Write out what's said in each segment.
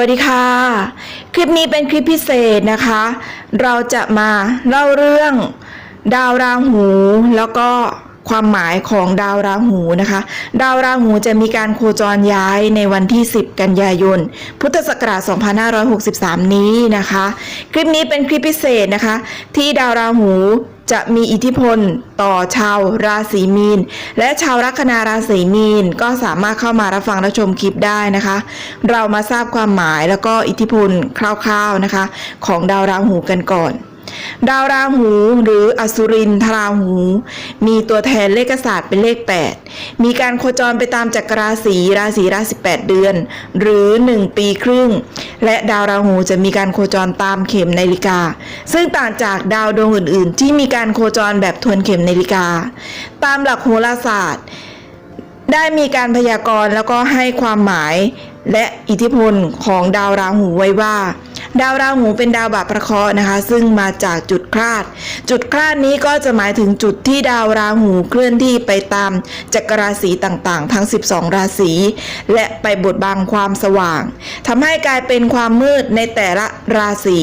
วัสดีค่ะ คลิปนี้เป็นคลิปพิเศษนะคะ เราจะมาเล่าเรื่องดาวราหู แล้วก็ความหมายของดาวราหูนะคะ ดาวราหูจะมีการโคจรย้ายในวันที่ 10 กันยายน พุทธศักราช 2563 นี้นะคะ คลิปนี้เป็นคลิปพิเศษนะคะ ที่ดาวราหู จะมีอิทธิพลต่อชาวราศีมีน และชาวลัคนาราศีมีน ก็สามารถเข้ามารับฟังและชมคลิปได้นะคะ เรามาทราบความหมายแล้วก็อิทธิพลคร่าวๆนะคะ ของดาวราหูกันก่อน ดาวราหูหรืออสุรินทราหู มีตัวแทนเลขศาสตร์เป็นเลข 8 มีการโคจรไปตามจักรราศีราศีราศี8เดือน หรือ 1 ปีครึ่ง และดาวราหูจะมีการโคจรตามเข็มนาฬิกา ซึ่งต่างจากดาวดวงอื่น ๆ ที่มีการโคจรแบบทวนเข็มนาฬิกา ตามหลักโหราศาสตร์ ได้มีการพยากรณ์แล้วก็ให้ความหมายและอิทธิพลของดาวราหูไว้ว่า ดาวราหูเป็นดาวบาปประเคราะห์นะคะ ซึ่งมาจากจุดคลาด จุดคลาดนี้ก็จะหมายถึงจุดที่ดาวราหูเคลื่อนที่ไปตามจักรราศีต่างๆ ทั้ง 12 ราศี และไปบดบังความสว่างทำให้กลายเป็นความมืดในแต่ละราศี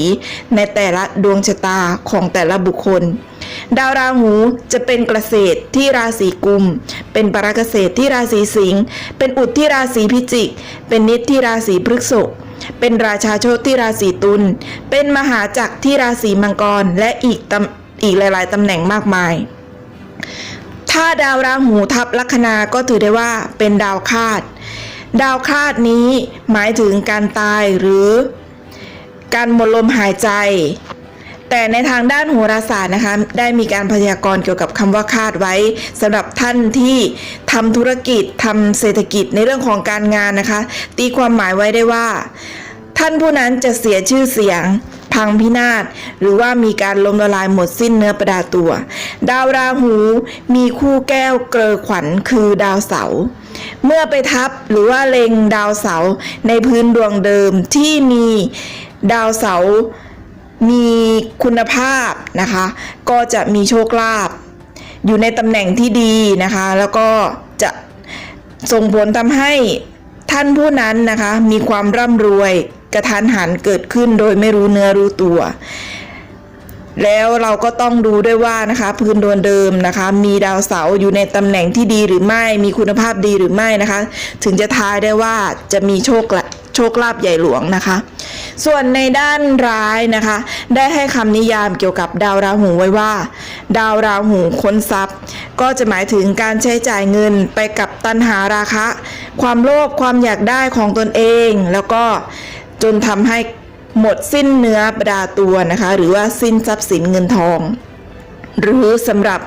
ในแต่ละดวงชะตาของแต่ละบุคคลดาวราหูจะเป็นเกษตรที่ราศีกุม เป็นปราเกษตรที่ราศีสิงห์ เป็นอุดที่ราศีพิจิก เป็นนิดที่ราศีพฤษภ เป็นราชาโชคที่ราศีตุล เป็นมหาจักรที่ราศีมังกร และอีกอีกหลาย ๆตำแหน่งมากมาย ถ้าดาวราหูทับลัคนาก็ถือได้ว่าเป็นดาวคาด ดาวคาดนี้หมายถึงการตายหรือการหมดลมหายใจ แต่ในทางด้านโหราศาสตร์นะคะ ได้มีการพยากรณ์เกี่ยวกับคำว่าคาดไว้สำหรับท่านที่ทำธุรกิจทำเศรษฐกิจในเรื่องของการงานนะคะ ตีความหมายไว้ได้ว่า ท่านผู้นั้นจะเสียชื่อเสียง พังพินาศหรือว่ามีการล้มละลายหมดสิ้นเนื้อประดาตัว ดาวราหูมีคู่แก้วเกลอขวัญคือดาวเสาเมื่อไปทับหรือว่าเล็งดาวเสาในพื้นดวงเดิมที่มีดาวเสามีคุณภาพนะคะ ก็จะมีโชคลาภอยู่ในตำแหน่งที่ดีนะคะ แล้วก็จะส่งผลทำให้ท่านผู้นั้นนะคะ มีความร่ำรวย กระทันหันเกิดขึ้นโดยไม่รู้เนื้อรู้ตัว แล้วเราก็ต้องดูด้วยว่านะคะ พื้นดวงเดิมนะคะ มีดาวเสาร์อยู่ในตำแหน่งที่ดีหรือไม่มีคุณภาพดีหรือไม่นะคะ ถึงจะทายได้ว่าจะมีโชคละโชคลาภใหญ่หลวงนะคะ ส่วนในด้านร้ายนะคะ ได้ให้คำนิยามเกี่ยวกับดาวราหูไว้ว่า ดาวราหูค้นทรัพย์ ก็จะหมายถึงการใช้จ่ายเงินไปกับตัณหาราคะ ความโลภความอยากได้ของตนเอง แล้วก็ จนทำให้หมดสิ้นเนื้อประดาตัวนะคะ หรือว่าสิ้นทรัพย์สินเงินทอง หรือสำหรับ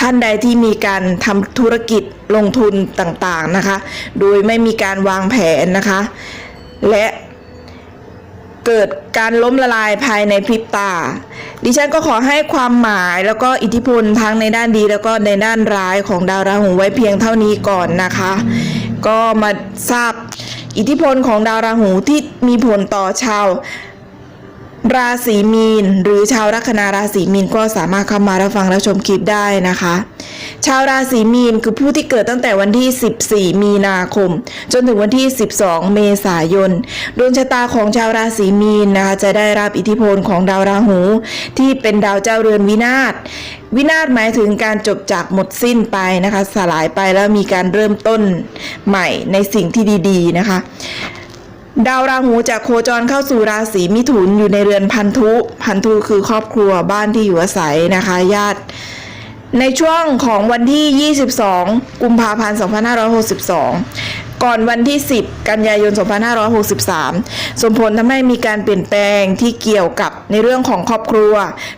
ท่านใดที่มีการทำธุรกิจลงทุนต่างๆนะคะ โดยไม่มีการวางแผนนะคะ และเกิดการล้มละลายภายในพริบตา ดิฉันก็ขอให้ความหมายแล้วก็อิทธิพลทั้งในด้านดีแล้วก็ในด้านร้ายของดาวราหูไว้เพียงเท่านี้ก่อนนะคะ ก็มาทราบ อิทธิพลของดาวราหูที่มีผลต่อชาว ราศีมีน หรือชาวลัคนาราศีมีนก็สามารถเข้ามารับฟังและชมคลิปได้นะคะ ชาวราศีมีนคือผู้ที่เกิดตั้งแต่วันที่ 14 มีนาคม จนถึงวันที่ 12 เมษายนดวงชะตาของชาวราศีมีนนะคะจะได้รับอิทธิพลของดาวราหู ที่เป็นดาวเจ้าเรือนวินาศวินาศหมายถึงการจบจากหมดสิ้นไปนะคะ สลายไปแล้วมีการเริ่มต้นใหม่ในสิ่งที่ดี ๆ นะคะ ดาวราหูจะโคจรเข้าสู่ราศีมิถุนอยู่ในเรือนพันธุ พันธุคือครอบครัวบ้านที่อยู่อาศัยนะคะญาติ ในช่วงของวันที่ 22 กุมภาพันธ์ 2562 ก่อนวันที่ 10 กันยายน 2563สมผลทำให้มีการเปลี่ยนแปลงที่เกี่ยวกับในเรื่องของครอบครัว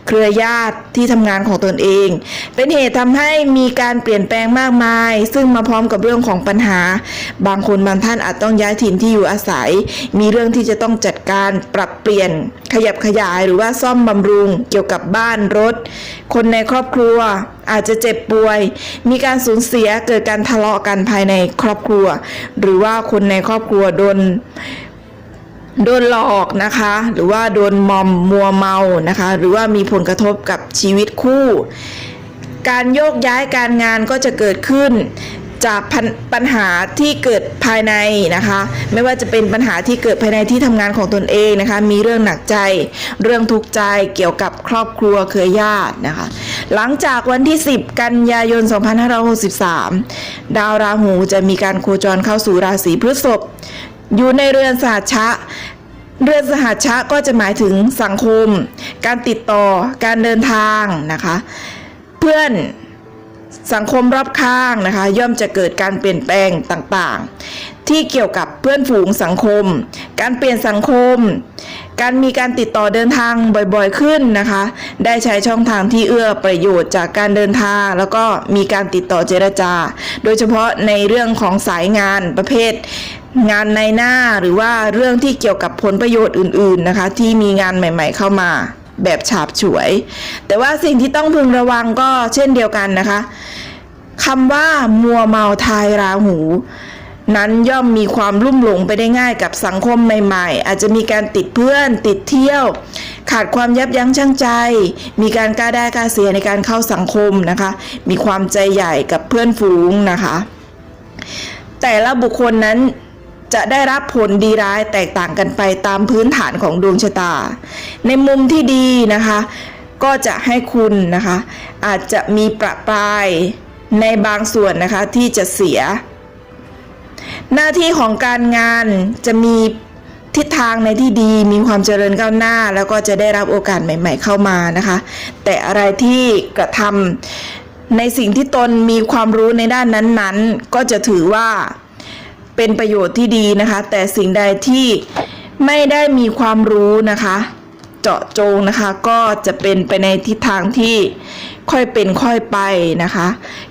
เครือญาติที่ทำงานของตนเอง เป็นเหตุทำให้มีการเปลี่ยนแปลงมากมาย ซึ่งมาพร้อมกับเรื่องของปัญหา บางคนบางท่านอาจต้องย้ายถิ่นที่อยู่อาศัย มีเรื่องที่จะต้องจัดการปรับเปลี่ยน ขยับขยายหรือว่าซ่อมบำรุง เกี่ยวกับบ้านรถ คนในครอบครัวอาจจะเจ็บป่วย มีการสูญเสียเกิดการทะเลาะกันภายในครอบครัว หรือว่าคนในครอบครัวโดนโดนหลอกนะคะ หรือว่าโดนมอมมัวเมานะคะ หรือว่ามีผลกระทบกับชีวิตคู่ การโยกย้ายการงานก็จะเกิดขึ้น จากปัญหาที่เกิดภายในนะคะ ไม่ว่าจะเป็นปัญหาที่เกิดภายในที่ทำงานของตนเองนะคะ มีเรื่องหนักใจ เรื่องทุกข์ใจเกี่ยวกับครอบครัวเครือญาตินะคะ หลังจากวันที่ 10 กันยายน 2563 ดาวราหูจะมีการโคจรเข้าสู่ราศีพฤษภอยู่ในเรือนสหัชชะเรือนสหัชชะก็จะหมายถึงสังคม การติดต่อการเดินทางนะคะ เพื่อน สังคมรอบข้างนะคะ ย่อมจะเกิดการเปลี่ยนแปลงต่างๆ ที่เกี่ยวกับเพื่อนฝูงสังคม การเปลี่ยนสังคม การมีการติดต่อเดินทางบ่อยๆขึ้นนะคะ ได้ใช้ช่องทางที่เอื้อประโยชน์จากการเดินทาง แล้วก็มีการติดต่อเจรจา โดยเฉพาะในเรื่องของสายงานประเภทงานในหน้าหรือว่าเรื่องที่เกี่ยวกับผลประโยชน์อื่น ๆนะคะ ที่มีงานใหม่ ๆ เข้ามา แบบฉาบฉวย แต่ว่าสิ่งที่ต้องพึงระวังก็เช่นเดียวกันนะคะคำว่ามัวเมาทายราหู นั้นย่อมมีความลุ่มหลงไปได้ง่ายกับสังคมใหม่ๆ อาจจะมีการติดเพื่อนติดเที่ยว ขาดความยับยั้งชั่งใจ มีการกล้าได้กล้าเสียในการเข้าสังคมนะคะ มีความใจใหญ่กับเพื่อนฝูงนะคะ แต่ละบุคคลนั้น จะได้รับผลดีร้ายแตกต่างกันไปตามพื้นฐานของดวงชะตา ในมุมที่ดีนะคะ ก็จะให้คุณนะคะ อาจจะมีประปรายในบางส่วนนะคะที่จะเสีย หน้าที่ของการงานจะมีทิศทางในที่ดีมีความเจริญก้าวหน้า แล้วก็จะได้รับโอกาสใหม่ ๆ เข้ามานะคะ แต่อะไรที่กระทำในสิ่งที่ตนมีความรู้ในด้านนั้นๆ ก็จะถือว่า เป็นประโยชน์ที่ดีนะคะ แต่สิ่งใดที่ไม่ได้มีความรู้นะคะ เจาะจงนะคะ ก็จะเป็นไปในทิศทางที่ค่อยเป็นค่อยไปนะคะ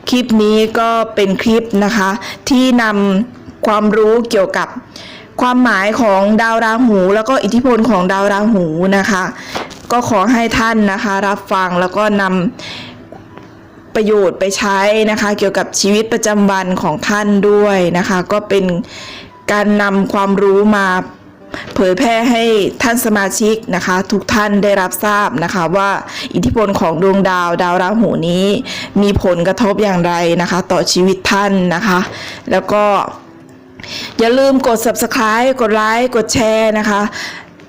คลิปนี้ก็เป็นคลิปนะคะ ที่นำความรู้เกี่ยวกับความหมายของดาวราหู แล้วก็อิทธิพลของดาวราหูนะคะ ก็ขอให้ท่านนะคะ รับฟังแล้วก็นำ ประโยชน์ไปใช้นะคะ เกี่ยวกับชีวิตประจำวันของท่านด้วยนะคะ ก็เป็นการนำความรู้มาเผยแพร่ให้ท่านสมาชิกนะคะ ทุกท่านได้รับทราบนะคะว่าอิทธิพลของดวงดาวดาวราหูนี้ มีผลกระทบอย่างไรนะคะ ต่อชีวิตท่านนะคะ แล้วก็อย่าลืมกด subscribe กดไลค์กดแชร์นะคะ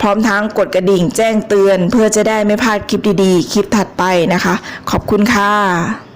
พร้อมทั้งกดกระดิ่งแจ้งเตือน เพื่อจะได้ไม่พลาดคลิปดีๆ คลิปถัดไปนะคะ ขอบคุณค่ะ